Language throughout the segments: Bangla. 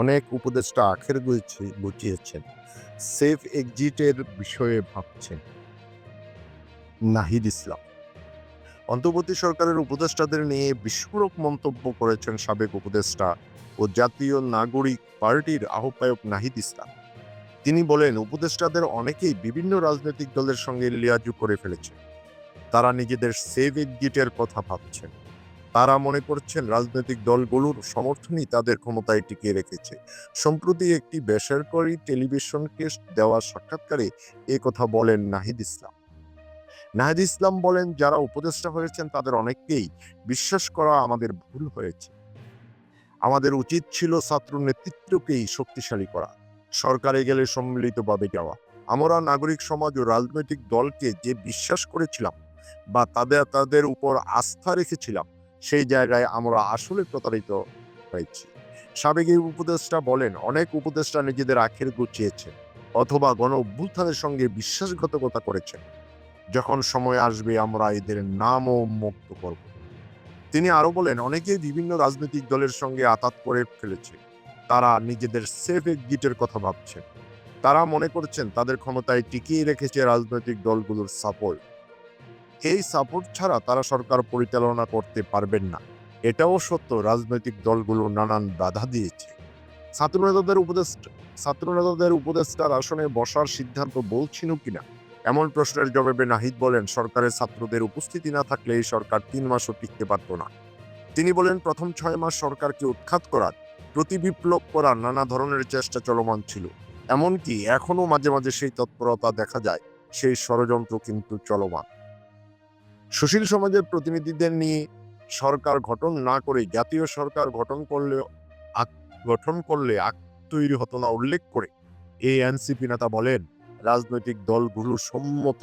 অনেক উপদেষ্টা আখের গুছি, গুছিয়েছেন। সেফ এক্সিটের বিষয়ে ভাবছেন নাহিদ ইসলাম। অন্তর্বর্তী সরকারের উপদেষ্টাদের নিয়ে বিস্ফোরক মন্তব্য করেছেন সাবেক উপদেষ্টা ও জাতীয় নাগরিক পার্টির আহ্বায়ক নাহিদ ইসলাম। তিনি বলেন, উপদেষ্টাদের অনেকেই বিভিন্ন রাজনৈতিক দলের সঙ্গে লিয়াজু করে ফেলেছে। তারা নিজেদের সেভ এক্সিটের কথা ভাবছেন। তারা মনে করছেন রাজনৈতিক দলগুলোর সমর্থনই তাদের ক্ষমতায় টিকিয়ে রেখেছে। সম্প্রতি একটি বেসরকারি টেলিভিশনকে দেওয়া সাক্ষাৎকারে কথা বলেন নাহিদ ইসলাম। নাহিদ ইসলাম বলেন, যারা উপদেষ্টা হয়েছেন, তাদের অনেককেই বিশ্বাস করা আমাদের ভুল হয়েছে। আমাদের উচিত ছিল ছাত্র নেতৃত্বকেই শক্তিশালী করা, সরকারে গেলে সম্মিলিতভাবে যাওয়া। আমরা নাগরিক সমাজ ও রাজনৈতিক দলকে যে বিশ্বাস করেছিলাম বা তাদের তাদের উপর আস্থা রেখেছিলাম সেই জায়গায় আমরা আসলে প্রতারিত হয়েছি। সাবেক এই উপদেষ্টা বলেন, অনেক উপদেষ্টা নিজেদের আখের গুছিয়েছেন অথবা গণ অভ্যুত্থানের সঙ্গে বিশ্বাসঘাতকতা করেছেন। যখন সময় আসবে আমরা এদের নামও মুক্ত করব। তিনি আরও বলেন, অনেকেই বিভিন্ন রাজনৈতিক দলের সঙ্গে আতাত করে ফেলেছে। তারা নিজেদের সেফ এক্সিটের কথা ভাবছেন। তারা মনে করছেন তাদের ক্ষমতায় টিকিয়ে রেখেছে রাজনৈতিক দলগুলোর সাপোর্ট এই সাপোর্ট ছাড়া তারা সরকার পরিচালনা করতে পারবেন না। এটাও সত্য, রাজনৈতিক দলগুলো নানান বাধা দিয়েছে। ছাত্রনেতাদের উপদেষ্টা, ছাত্রনেতাদের উপদেষ্টার আসনে বসার সিদ্ধান্ত বলছিল কিনা? এমন প্রশ্নের জবাবে নাহিদ বলেন, সরকারের ছাত্রদের উপস্থিতি না থাকলে এই সরকার তিন মাসও টিকতে পারত না। তিনি বলেন, প্রথম ছয় মাস সরকারকে উৎখাত করার, প্রতি বিপ্লব করার নানা ধরনের চেষ্টা চলমান ছিল। এমনকি এখনও মাঝে মাঝে সেই তৎপরতা দেখা যায়, সেই ষড়যন্ত্র কিন্তু চলমান। সুশীল সমাজের প্রতিনিধিদের নিয়ে সরকার গঠন না করে জাতীয় সরকার গঠন করলে গঠন করলে আক তৈরি হতো না উল্লেখ করে এই এনসিপি নেতা বলেন, রাজনৈতিক দলগুলো সম্মত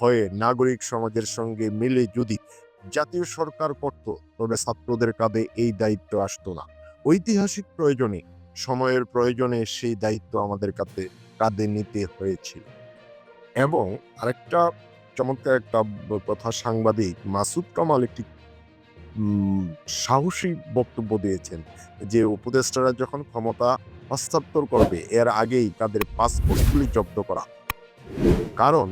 হয়ে নাগরিক সমাজের সঙ্গে মিলে যদি জাতীয় সরকার করত, তবে ছাত্রদের কাঁধে এই দায়িত্ব আসতো না। ঐতিহাসিক প্রয়োজনে, সময়ের প্রয়োজনে সেই দায়িত্ব আমাদের কাছে কাঁধে নিতে হয়েছিল। এবং আরেকটা চমৎকার একটা কথা সাংবাদিক মাসুদ কামাল একটি সাহসী বক্তব্য দিয়েছেন যে উপদেষ্টারা যখন ক্ষমতা হস্তান্তর করবে, এর আগেই তাদের পাসপোর্টগুলি জব্দ করা। কারণ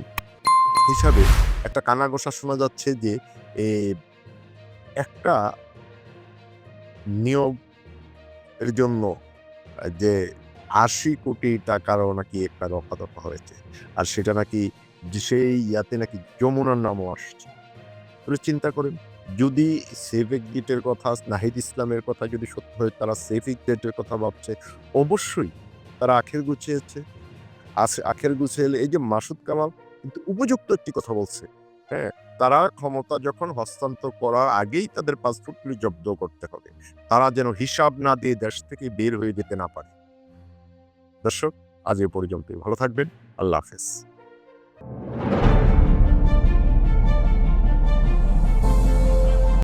হিসাবে একটা কানাঘোষা শোনা যাচ্ছে যে একটা নিয়োগ এর জন্য, যে আশি কোটি টাকারও নাকি একটা রফা দফা হয়েছে। আর সেটা নাকি যে সেই ইয়াতে নাকি যমুনার নামও আসছে। তাহলে চিন্তা করেন, যদি সেফ এক্সিটের কথা, নাহিদ ইসলামের কথা যদি সত্য হয়, তারা সেফ এক্সিটের কথা ভাবছে, অবশ্যই তারা আখের গুছিয়েছে। আখের গুছিয়ে এই যে মাসুদ কামাল কিন্তু উপযুক্ত একটি কথা বলছে। হ্যাঁ তারা ক্ষমতা যখন হস্তান্তর করার আগেই তাদের পাসপোর্টগুলি জব্দ করতে হবে। তারা যেন হিসাব না দিয়ে দেশ থেকে বের হয়ে যেতে না পারে। দর্শক, আজ এ পর্যন্তই। ভালো থাকবেন। আল্লাহ হাফেজ।